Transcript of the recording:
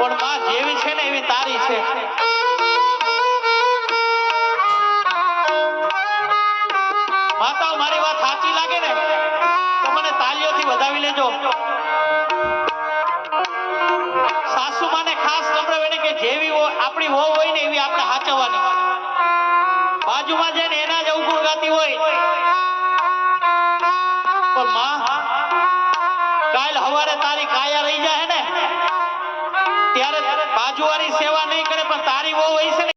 મારી છે ને એવી તારી છે. માતા, મારી વાત સાચી લાગે ને? તો મને તાલીઓથી વધાવી લેજો. સાસુ માને ખાસ સંભળાવે કે જેવી આપણી વહુ હોય ને એવી આપણે હાચવવાની બાજુમાં જઈને એના જ અવગુણ ગાતી હોય. પણ માં, કાલ હવારે તારી કાયા રહી જાય ને? ત્યારે બાજુવાળી સેવા નહીં કરે પણ તારી બહુ હોય છે